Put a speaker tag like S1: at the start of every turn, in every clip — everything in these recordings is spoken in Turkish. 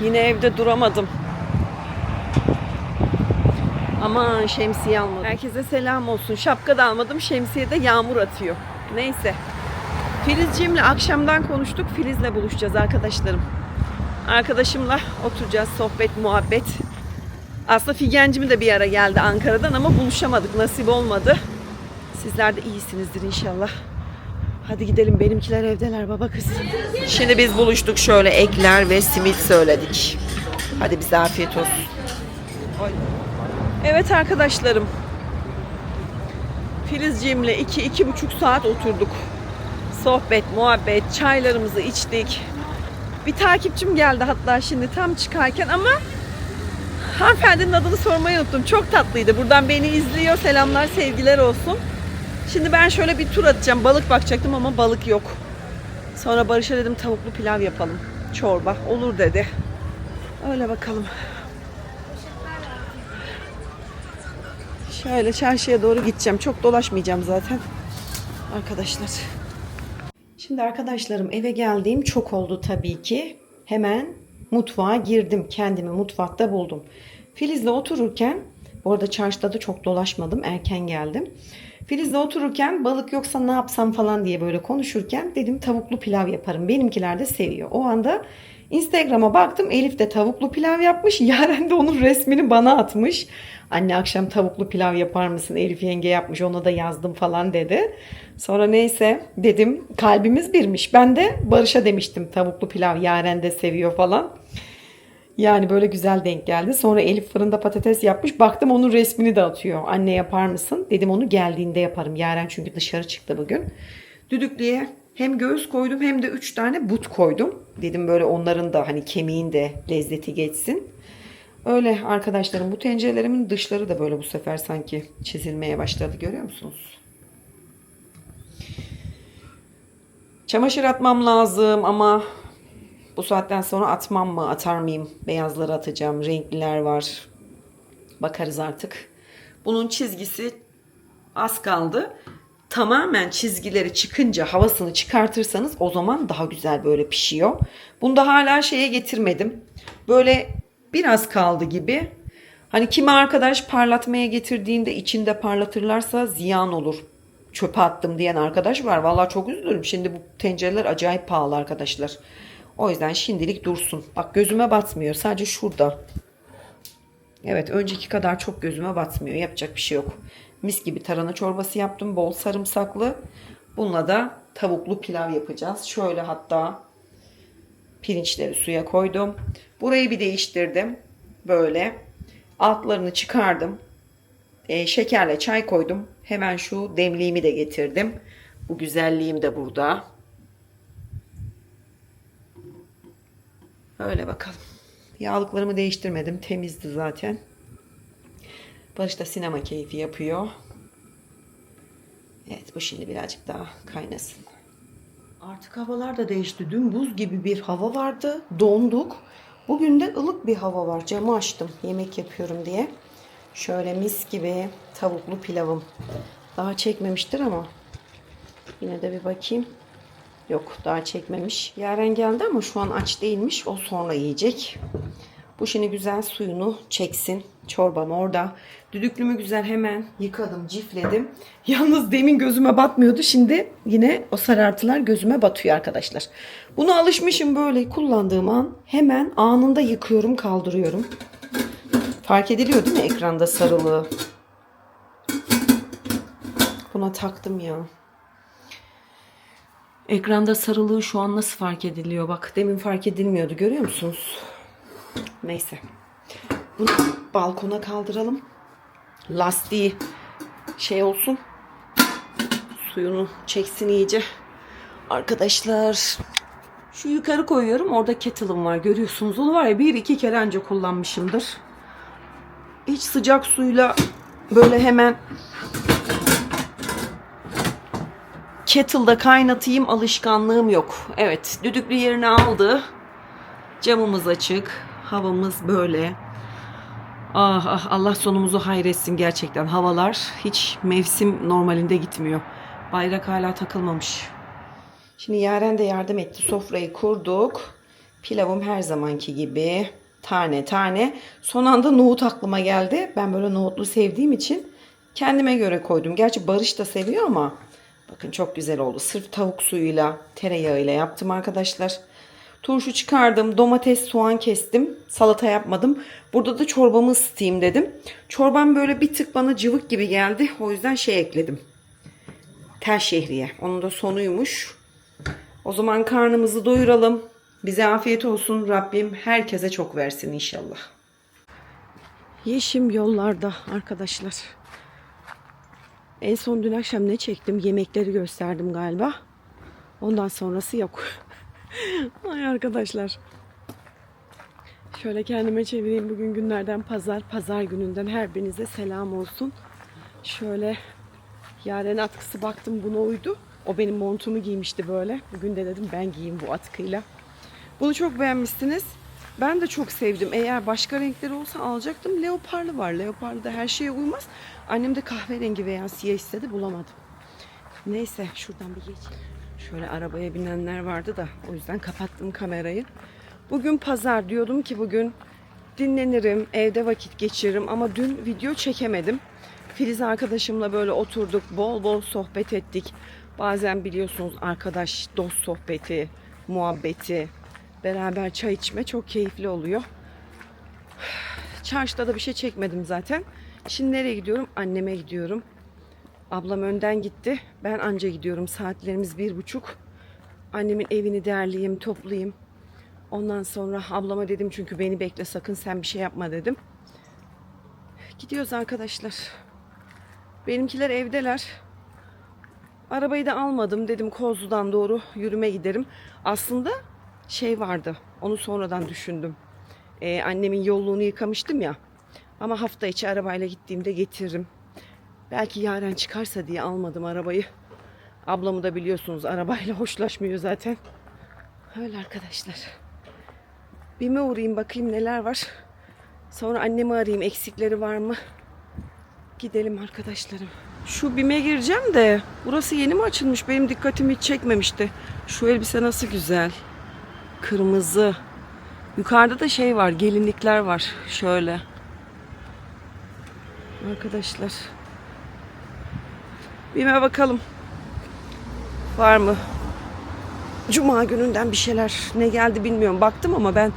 S1: Yine evde duramadım. Aman şemsiye almadım. Herkese selam olsun. Şapka da almadım. Şemsiye de yağmur atıyor. Neyse. Filizciğimle akşamdan konuştuk. Filiz'le buluşacağız arkadaşlarım. Arkadaşımla oturacağız. Sohbet, muhabbet. Aslında Figencim de bir ara geldi Ankara'dan ama buluşamadık. Nasip olmadı. Sizler de iyisinizdir inşallah. Hadi gidelim benimkiler evdeler baba kız. Şimdi biz buluştuk şöyle ekler ve simit söyledik. Hadi bize afiyet olsun. Evet arkadaşlarım. Filizciğimle iki, iki buçuk saat oturduk. Sohbet, muhabbet, çaylarımızı içtik. Bir takipçim geldi hatta şimdi tam çıkarken ama hanımefendinin adını sormayı unuttum. Çok tatlıydı. Buradan beni izliyor. Selamlar, sevgiler olsun. Şimdi ben şöyle bir tur atacağım. Balık bakacaktım ama balık yok. Sonra Barış'a dedim tavuklu pilav yapalım. Çorba olur dedi. Öyle bakalım. Şöyle çarşıya doğru gideceğim. Çok dolaşmayacağım zaten. Arkadaşlar. Şimdi arkadaşlarım eve geldiğim çok oldu tabii ki. Hemen mutfağa girdim. Kendimi mutfakta buldum. Filiz'le otururken bu arada çarşıda da çok dolaşmadım. Erken geldim. Filiz'le otururken balık yoksa ne yapsam falan diye böyle konuşurken dedim tavuklu pilav yaparım. Benimkiler de seviyor. O anda Instagram'a baktım. Elif de tavuklu pilav yapmış. Yaren de onun resmini bana atmış. Anne akşam tavuklu pilav yapar mısın? Elif yenge yapmış. Ona da yazdım falan dedi. Sonra neyse dedim kalbimiz birmiş. Ben de Barış'a demiştim tavuklu pilav Yaren de seviyor falan. Yani böyle güzel denk geldi. Sonra Elif fırında patates yapmış. Baktım onun resmini de atıyor. Anne yapar mısın? Dedim onu geldiğinde yaparım. Yaren çünkü dışarı çıktı bugün. Düdüklüye hem göğüs koydum hem de 3 tane but koydum. Dedim böyle onların da hani kemiğin de lezzeti geçsin. Öyle arkadaşlarım bu tencerelerimin dışları da böyle bu sefer sanki çizilmeye başladı görüyor musunuz? Çamaşır atmam lazım ama bu saatten sonra atmam mı atar mıyım? Beyazları atacağım. Renkliler var. Bakarız artık. Bunun çizgisi az kaldı. Tamamen çizgileri çıkınca havasını çıkartırsanız o zaman daha güzel böyle pişiyor. Bunu da hala şeye getirmedim. Böyle biraz kaldı gibi. Hani kimi arkadaş parlatmaya getirdiğinde içinde parlatırlarsa ziyan olur. Çöpe attım diyen arkadaş var. Vallahi çok üzülürüm. Şimdi bu tencereler acayip pahalı arkadaşlar. O yüzden şimdilik dursun. Bak gözüme batmıyor. Sadece şurada. Evet önceki kadar çok gözüme batmıyor. Yapacak bir şey yok. Mis gibi tarhana çorbası yaptım. Bol sarımsaklı. Bununla da tavuklu pilav yapacağız. Şöyle hatta pirinçleri suya koydum. Burayı bir değiştirdim. Böyle. Altlarını çıkardım. E, şekerle çay koydum. Hemen şu demliğimi de getirdim. Bu güzelliğim de burada. Öyle bakalım. Yağlıklarımı değiştirmedim. Temizdi zaten. Barış da sinema keyfi yapıyor. Evet bu şimdi birazcık daha kaynasın. Artık havalar da değişti. Dün buz gibi bir hava vardı. Donduk. Bugün de ılık bir hava var. Camı açtım yemek yapıyorum diye. Şöyle mis gibi tavuklu pilavım. Daha çekmemiştir ama yine de bir bakayım. Yok daha çekmemiş. Yaren geldi ama şu an aç değilmiş. O sonra yiyecek. Bu şimdi güzel suyunu çeksin. Çorbam orada. Düdüklümü güzel hemen yıkadım, cifledim. Yalnız demin gözüme batmıyordu. Şimdi yine o sarartılar gözüme batıyor arkadaşlar. Bunu alışmışım böyle kullandığım an hemen anında yıkıyorum, kaldırıyorum. Fark ediliyor değil mi ekranda sarılığı? Buna taktım ya. Ekranda sarılığı şu an nasıl fark ediliyor? Bak demin fark edilmiyordu görüyor musunuz? Neyse. Bunu balkona kaldıralım. Lastiği şey olsun. Suyunu çeksin iyice. Arkadaşlar şu yukarı koyuyorum. Orada kettle'ım var. Görüyorsunuz. Onu var ya bir iki kere önce kullanmışımdır. Hiç sıcak suyla böyle hemen kettle'da kaynatayım alışkanlığım yok. Evet düdüklü yerini aldı. Camımız açık. Havamız böyle. Ah ah Allah sonumuzu hayretsin gerçekten. Havalar hiç mevsim normalinde gitmiyor. Bayrak hala takılmamış. Şimdi Yaren de yardım etti. Sofrayı kurduk. Pilavım her zamanki gibi tane tane. Son anda nohut aklıma geldi. Ben böyle nohutlu sevdiğim için kendime göre koydum. Gerçi Barış da seviyor ama bakın çok güzel oldu. Sırf tavuk suyuyla, tereyağıyla yaptım arkadaşlar. Turşu çıkardım, domates, soğan kestim. Salata yapmadım. Burada da çorbamı ısıtayım dedim. Çorbam böyle bir tık bana cıvık gibi geldi. O yüzden şey ekledim. Tel şehriye. Onun da sonuymuş. O zaman karnımızı doyuralım. Bize afiyet olsun. Rabbim herkese çok versin inşallah. Yeşim yollarda arkadaşlar. En son dün akşam ne çektim? Yemekleri gösterdim galiba. Ondan sonrası yok. Ay arkadaşlar. Şöyle kendime çevireyim. Bugün günlerden pazar. Pazar gününden her birinize selam olsun. Şöyle Yaren atkısı baktım buna uydu. O benim montumu giymişti böyle. Bugün de dedim ben giyeyim bu atkıyla. Bunu çok beğenmişsiniz. Ben de çok sevdim. Eğer başka renkleri olsa alacaktım. Leoparlı var. Leoparlı da her şeye uymaz. Annem de kahverengi veya siyah istedi. Bulamadım. Neyse şuradan bir geçeyim. Şöyle arabaya binenler vardı da o yüzden kapattım kamerayı. Bugün pazar diyordum ki bugün dinlenirim, evde vakit geçiririm ama dün video çekemedim. Filiz arkadaşımla böyle oturduk, bol bol sohbet ettik. Bazen biliyorsunuz arkadaş, dost sohbeti, muhabbeti, beraber çay içme çok keyifli oluyor. Çarşıda da bir şey çekmedim zaten. Şimdi nereye gidiyorum? Anneme gidiyorum. Ablam önden gitti. Ben anca gidiyorum. Saatlerimiz bir buçuk. Annemin evini derleyeyim, toplayayım. Ondan sonra ablama dedim çünkü beni bekle sakın sen bir şey yapma dedim. Gidiyoruz arkadaşlar. Benimkiler evdeler. Arabayı da almadım dedim Kozlu'dan doğru yürüme giderim. Aslında şey vardı onu sonradan düşündüm. Ee, annemin yolluğunu yıkamıştım ya. Ama hafta içi arabayla gittiğimde getiririm. Belki Yaren çıkarsa diye almadım arabayı. Ablamı da biliyorsunuz arabayla hoşlaşmıyor zaten. Öyle arkadaşlar. Bime uğrayayım bakayım neler var. Sonra annemi arayayım eksikleri var mı? Gidelim arkadaşlarım. Şu bime gireceğim de burası yeni mi açılmış? Benim dikkatimi hiç çekmemişti. Şu elbise nasıl güzel. Kırmızı. Yukarıda da şey var, gelinlikler var. Şöyle. Arkadaşlar. Bime bakalım. Var mı? Cuma gününden bir şeyler ne geldi bilmiyorum. Baktım ama ben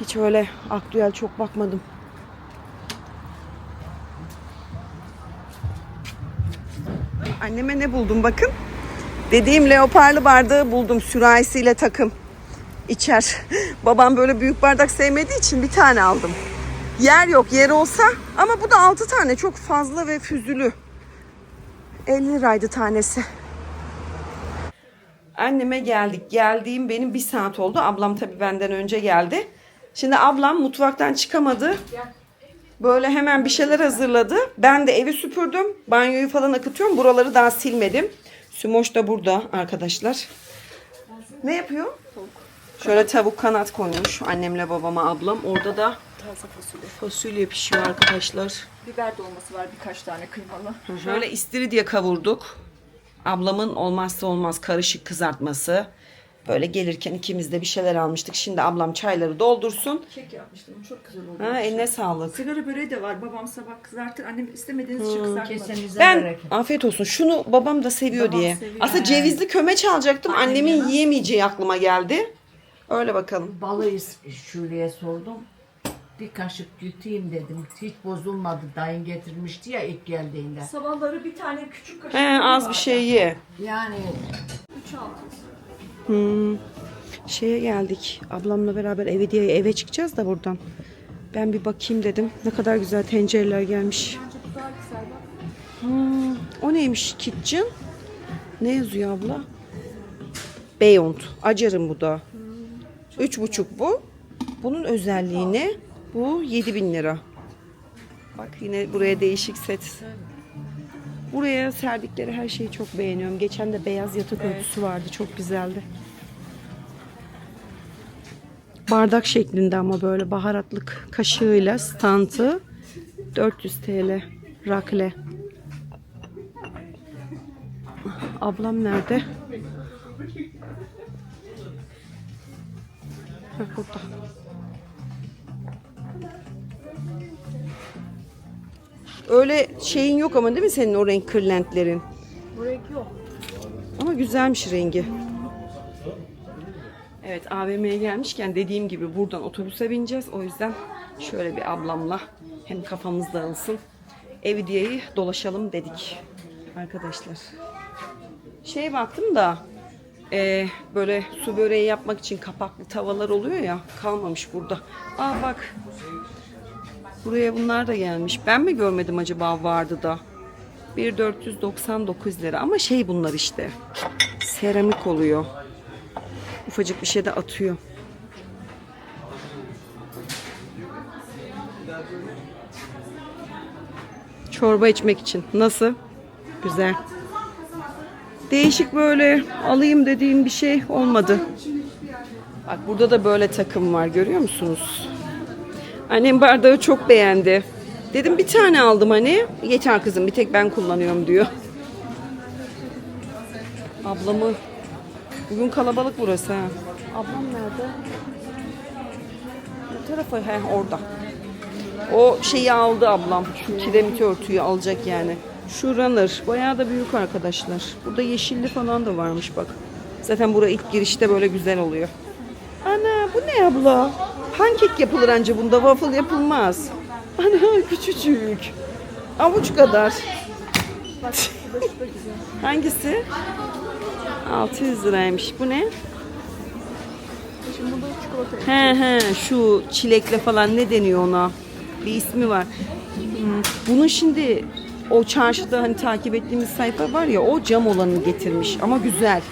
S1: hiç öyle aktüel çok bakmadım. Anneme ne buldum bakın. Dediğim leoparlı bardağı buldum sürahisiyle takım. İçer. Babam böyle büyük bardak sevmediği için bir tane aldım. Yer yok yer olsa ama bu da 6 tane çok fazla ve füzülü. 50 liraydı tanesi. Anneme geldik. Geldiğim benim bir saat oldu. Ablam tabii benden önce geldi. Şimdi ablam mutfaktan çıkamadı. Böyle hemen bir şeyler hazırladı. Ben de evi süpürdüm. Banyoyu falan akıtıyorum. Buraları daha silmedim. Sümoş da burada arkadaşlar. Ne yapıyor? Şöyle tavuk kanat koymuş annemle babama ablam. Orada da
S2: Taze fasulye.
S1: fasulye pişiyor arkadaşlar.
S2: Biber dolması var birkaç tane kıymalı.
S1: Şöyle istiridye kavurduk. Ablamın olmazsa olmaz karışık kızartması. Böyle gelirken ikimiz de bir şeyler almıştık. Şimdi ablam çayları doldursun.
S2: Kek yapmıştım. Çok güzel oldu.
S1: Ha, eline sağlık.
S2: Sigara böreği de var. Babam sabah kızartır. Annem istemediğiniz için kızartmadı.
S1: Ben afiyet olsun. Şunu babam da seviyor
S2: Babam
S1: diye.
S2: seviyor.
S1: Aslında cevizli kömeç alacaktım. Annemin yiyemeyeceği aklıma geldi. Öyle bakalım.
S3: Balığı Şule'ye sordum. Bir kaşık yutayım dedim. Hiç bozulmadı. Dayın getirmişti ya ilk geldiğinde.
S2: Sabahları bir tane küçük kaşık.
S1: He, az bir şey ye.
S3: Yani
S2: 3 altın.
S1: Hmm. Şeye geldik. Ablamla beraber eve diye eve çıkacağız da buradan. Ben bir bakayım dedim. Ne kadar güzel tencereler gelmiş.
S2: Bence bu daha güzel bak.
S1: Hmm, o neymiş kitchen? Ne yazıyor abla? Beyond. Acarım bu da. Üç buçuk bu. Bunun özelliği ne? Bu 7000 lira. Bak yine buraya değişik set. Buraya serdikleri her şeyi çok beğeniyorum. Geçen de beyaz yatak örtüsü vardı. Çok güzeldi. Bardak şeklinde ama böyle baharatlık kaşığıyla stantı 400 TL rakle. Ablam nerede? Heh, burada. Öyle şeyin yok ama değil mi senin o renk kırlentlerin?
S2: Bu renk yok.
S1: Ama güzelmiş rengi. Evet AVM'ye gelmişken dediğim gibi buradan otobüse bineceğiz. O yüzden şöyle bir ablamla hem kafamız dağılsın. Evi diyeyi dolaşalım dedik arkadaşlar. Şey baktım da e, böyle su böreği yapmak için kapaklı tavalar oluyor ya kalmamış burada. Aa bak buraya bunlar da gelmiş. Ben mi görmedim acaba vardı da. 1499 lira ama şey bunlar işte. Seramik oluyor. Ufacık bir şey de atıyor. Çorba içmek için. Nasıl? Güzel. Değişik böyle alayım dediğim bir şey olmadı. Bak burada da böyle takım var görüyor musunuz? Annem bardağı çok beğendi. Dedim bir tane aldım hani. Yeter kızım bir tek ben kullanıyorum diyor. Ablamı bugün kalabalık burası ha. Ablam nerede? Bu tarafa he orada. O şeyi aldı ablam. Şu kiremit örtüyü alacak yani. Şu runner bayağı da büyük arkadaşlar. Burada yeşilli falan da varmış bak. Zaten buraya ilk girişte böyle güzel oluyor. Ana bu ne abla? Pankek yapılır anca bunda waffle yapılmaz. Ana küçücük. Avuç kadar. Hangisi? 600 liraymış. Bu ne?
S2: Şimdi bunda çikolata.
S1: He he şu çilekle falan ne deniyor ona? Bir ismi var. Hmm, Bunun şimdi o çarşıda hani takip ettiğimiz sayfa var ya o cam olanını getirmiş ama güzel.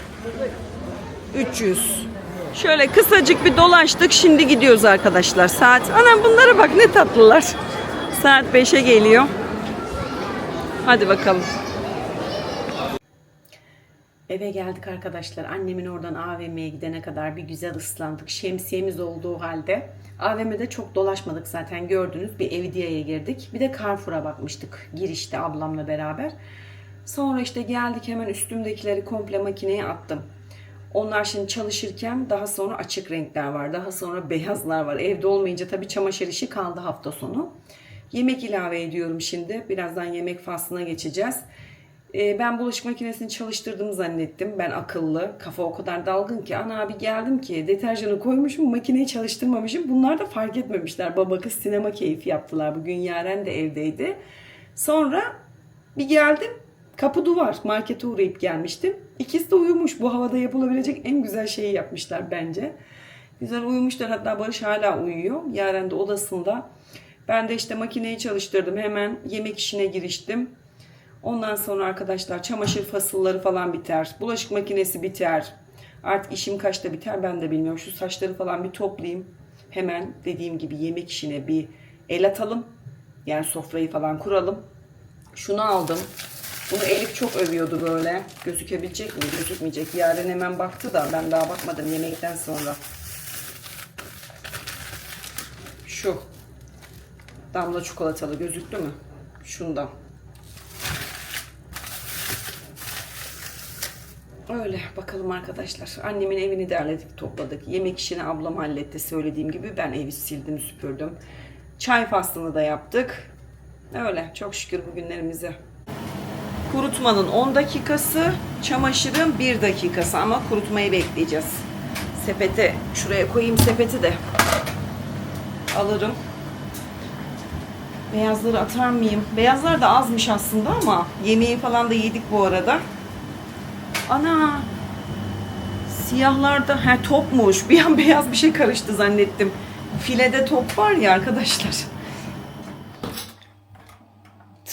S1: 300. Şöyle kısacık bir dolaştık. Şimdi gidiyoruz arkadaşlar. Saat. Anam bunlara bak ne tatlılar. Saat 5'e geliyor. Hadi bakalım. Eve geldik arkadaşlar. Annemin oradan AVM'ye gidene kadar bir güzel ıslandık. Şemsiyemiz olduğu halde. AVM'de çok dolaşmadık zaten gördünüz. Bir Evidiye'ye girdik. Bir de Carrefour'a bakmıştık girişte ablamla beraber. Sonra işte geldik hemen üstümdekileri komple makineye attım. Onlar şimdi çalışırken daha sonra açık renkler var. Daha sonra beyazlar var. Evde olmayınca tabii çamaşır işi kaldı hafta sonu. Yemek ilave ediyorum şimdi. Birazdan yemek faslına geçeceğiz. Ee, ben bulaşık makinesini çalıştırdım zannettim. Ben akıllı. Kafa o kadar dalgın ki. Ana abi geldim ki deterjanı koymuşum makineyi çalıştırmamışım. Bunlar da fark etmemişler. Baba kız sinema keyfi yaptılar. Bugün Yaren de evdeydi. Sonra bir geldim. Kapı duvar. Markete uğrayıp gelmiştim. İkisi de uyumuş. Bu havada yapılabilecek en güzel şeyi yapmışlar bence. Güzel uyumuşlar. Hatta Barış hala uyuyor. Yaren de odasında. Ben de işte makineyi çalıştırdım. Hemen yemek işine giriştim. Ondan sonra arkadaşlar çamaşır fasılları falan biter. Bulaşık makinesi biter. Artık işim kaçta biter ben de bilmiyorum. Şu saçları falan bir toplayayım. Hemen dediğim gibi yemek işine bir el atalım. Yani sofrayı falan kuralım. Şunu aldım. Bunu Elif çok övüyordu böyle. Gözükebilecek mi? Gözükmeyecek. Yaren hemen baktı da ben daha bakmadım yemekten sonra. Şu. Damla çikolatalı gözüktü mü? Şundan. Öyle bakalım arkadaşlar. Annemin evini derledik, topladık. Yemek işini ablam halletti söylediğim gibi. Ben evi sildim, süpürdüm. Çay faslını da yaptık. Öyle çok şükür bugünlerimize. Kurutmanın 10 dakikası, çamaşırın 1 dakikası ama kurutmayı bekleyeceğiz. Sepete, şuraya koyayım sepeti de. Alırım. Beyazları atar mıyım? Beyazlar da azmış aslında ama yemeği falan da yedik bu arada. Ana! Siyahlarda he topmuş. Bir an beyaz bir şey karıştı zannettim. Filede top var ya arkadaşlar.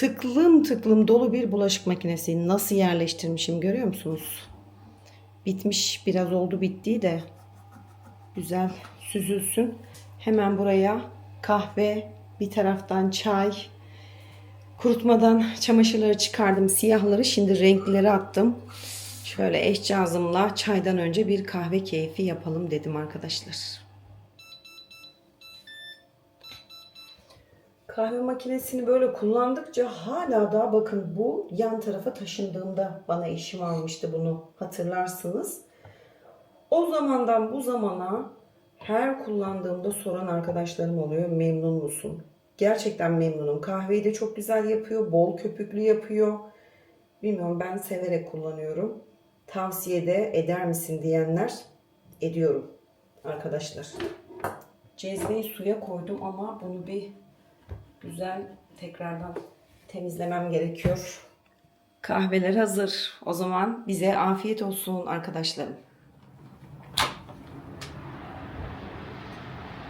S1: Tıklım tıklım dolu bir bulaşık makinesi. Nasıl yerleştirmişim görüyor musunuz? Bitmiş biraz oldu bittiği de güzel süzülsün. Hemen buraya kahve, bir taraftan çay, kurutmadan çamaşırları çıkardım. Siyahları şimdi renklileri attım. Şöyle eşcağızımla çaydan önce bir kahve keyfi yapalım dedim arkadaşlar. Kahve makinesini böyle kullandıkça hala da bakın bu yan tarafa taşındığımda bana eşim almıştı bunu hatırlarsınız. O zamandan bu zamana her kullandığımda soran arkadaşlarım oluyor. Memnun musun? Gerçekten memnunum. Kahveyi de çok güzel yapıyor. Bol köpüklü yapıyor. Bilmiyorum ben severek kullanıyorum. Tavsiye de eder misin diyenler ediyorum arkadaşlar. Cezveyi suya koydum ama bunu bir güzel tekrardan temizlemem gerekiyor. Kahveler hazır. O zaman bize afiyet olsun arkadaşlarım.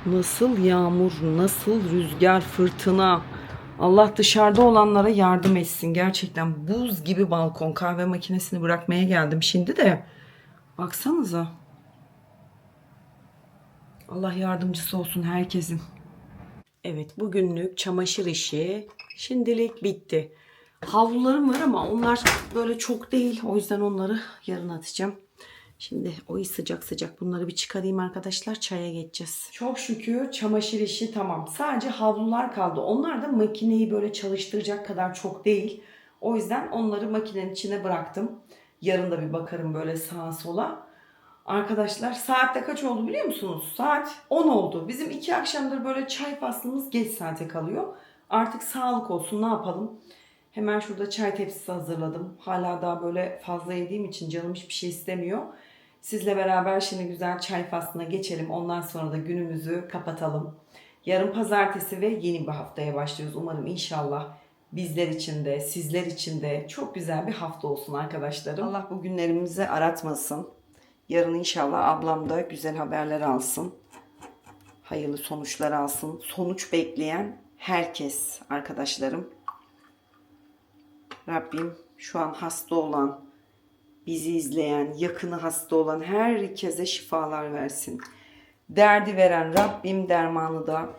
S1: Nasıl yağmur, nasıl rüzgar, fırtına. Allah dışarıda olanlara yardım etsin. Gerçekten buz gibi balkon. Kahve makinesini bırakmaya geldim şimdi de. Baksanıza. Allah yardımcısı olsun herkesin. Evet bugünlük çamaşır işi şimdilik bitti. Havlularım var ama onlar böyle çok değil. O yüzden onları yarın atacağım. Şimdi o sıcak sıcak bunları bir çıkarayım arkadaşlar. Çaya geçeceğiz. Çok şükür çamaşır işi tamam. Sadece havlular kaldı. Onlar da makineyi böyle çalıştıracak kadar çok değil. O yüzden onları makinenin içine bıraktım. Yarın da bir bakarım böyle sağa sola. Arkadaşlar saatte kaç oldu biliyor musunuz? Saat 10 oldu. Bizim iki akşamdır böyle çay faslımız geç saate kalıyor. Artık sağlık olsun ne yapalım? Hemen şurada çay tepsisi hazırladım. Hala daha böyle fazla yediğim için canım hiçbir şey istemiyor. Sizle beraber şimdi güzel çay faslına geçelim. Ondan sonra da günümüzü kapatalım. Yarın pazartesi ve yeni bir haftaya başlıyoruz. Umarım inşallah bizler için de sizler için de çok güzel bir hafta olsun arkadaşlarım. Allah bu günlerimizi aratmasın. Yarın inşallah ablam da güzel haberler alsın. Hayırlı sonuçlar alsın. Sonuç bekleyen herkes arkadaşlarım. Rabbim şu an hasta olan, bizi izleyen, yakını hasta olan herkese şifalar versin. Derdi veren Rabbim dermanı da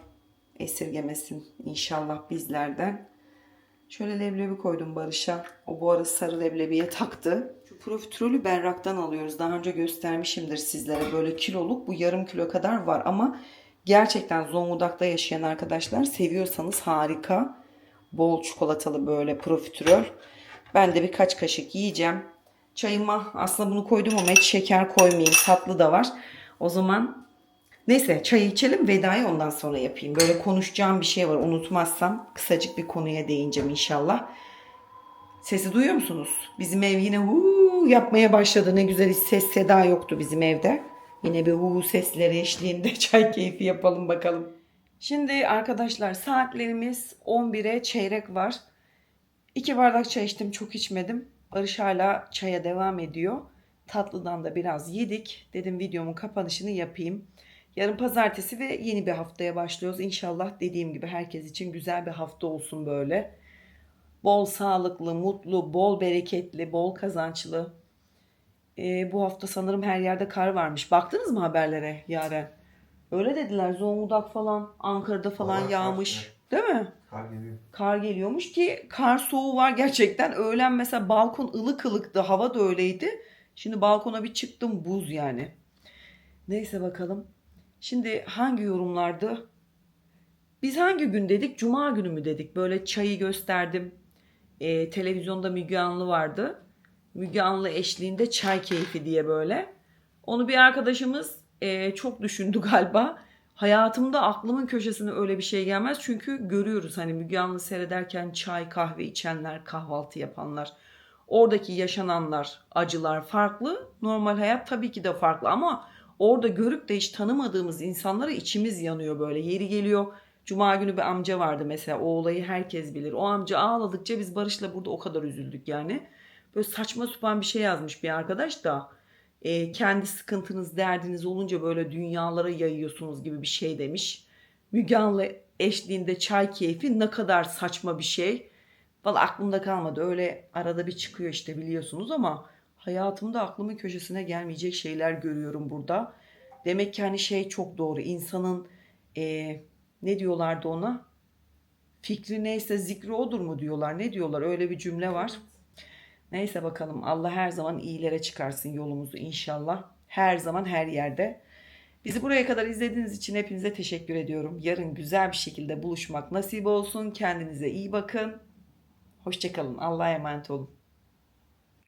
S1: esirgemesin inşallah bizlerden. Şöyle leblebi koydum Barış'a. O bu arada sarı leblebiye taktı. Profiterolü berraktan alıyoruz. Daha önce göstermişimdir sizlere. Böyle kiloluk bu yarım kilo kadar var ama gerçekten Zonguldak'ta yaşayan arkadaşlar seviyorsanız harika. Bol çikolatalı böyle profiterol. Ben de birkaç kaşık yiyeceğim. Çayıma aslında bunu koydum ama hiç şeker koymayayım. Tatlı da var. O zaman neyse çayı içelim vedayı ondan sonra yapayım. Böyle konuşacağım bir şey var unutmazsam kısacık bir konuya değineceğim inşallah. Sesi duyuyor musunuz? Bizim ev yine huu yapmaya başladı. Ne güzel hiç ses seda yoktu bizim evde. Yine bir huu sesleri eşliğinde çay keyfi yapalım bakalım. Şimdi arkadaşlar saatlerimiz 11'e çeyrek var. İki bardak çay içtim çok içmedim. Barış hala çaya devam ediyor. Tatlıdan da biraz yedik. Dedim videomun kapanışını yapayım. Yarın pazartesi ve yeni bir haftaya başlıyoruz. İnşallah dediğim gibi herkes için güzel bir hafta olsun böyle. Bol sağlıklı, mutlu, bol bereketli, bol kazançlı. Ee, bu hafta sanırım her yerde kar varmış. Baktınız mı haberlere Yaren? Öyle dediler Zonguldak falan, Ankara'da falan
S4: Vallahi
S1: yağmış. Değil mi?
S4: Kar geliyor.
S1: Kar geliyormuş ki kar soğuğu var gerçekten. Öğlen mesela balkon ılık ılıktı. Hava da öyleydi. Şimdi balkona bir çıktım buz yani. Neyse bakalım. Şimdi hangi yorumlardı? Biz hangi gün dedik? Cuma günü mü dedik? Böyle çayı gösterdim. Ee, televizyonda Müge Anlı vardı. Müge Anlı eşliğinde çay keyfi diye böyle. Onu bir arkadaşımız e, çok düşündü galiba. Hayatımda aklımın köşesine öyle bir şey gelmez. Çünkü görüyoruz hani Müge Anlı seyrederken çay kahve içenler, kahvaltı yapanlar. Oradaki yaşananlar, acılar farklı. Normal hayat tabii ki de farklı ama orada görüp de hiç tanımadığımız insanlara içimiz yanıyor böyle. Yeri geliyor. Cuma günü bir amca vardı mesela. O olayı herkes bilir. O amca ağladıkça biz Barış'la burada o kadar üzüldük yani. Böyle saçma sapan bir şey yazmış bir arkadaş da e, kendi sıkıntınız, derdiniz olunca böyle dünyalara yayıyorsunuz gibi bir şey demiş. Müge Anlı eşliğinde çay keyfi ne kadar saçma bir şey. Valla aklımda kalmadı. Öyle arada bir çıkıyor işte biliyorsunuz ama hayatımda aklımın köşesine gelmeyecek şeyler görüyorum burada. Demek ki hani şey çok doğru. İnsanın e, ne diyorlardı ona? Fikri neyse zikri odur mu diyorlar. Ne diyorlar? Öyle bir cümle var. Neyse bakalım Allah her zaman iyilere çıkarsın yolumuzu inşallah. Her zaman her yerde. Bizi buraya kadar izlediğiniz için hepinize teşekkür ediyorum. Yarın güzel bir şekilde buluşmak nasip olsun. Kendinize iyi bakın. Hoşçakalın. Allah'a emanet olun.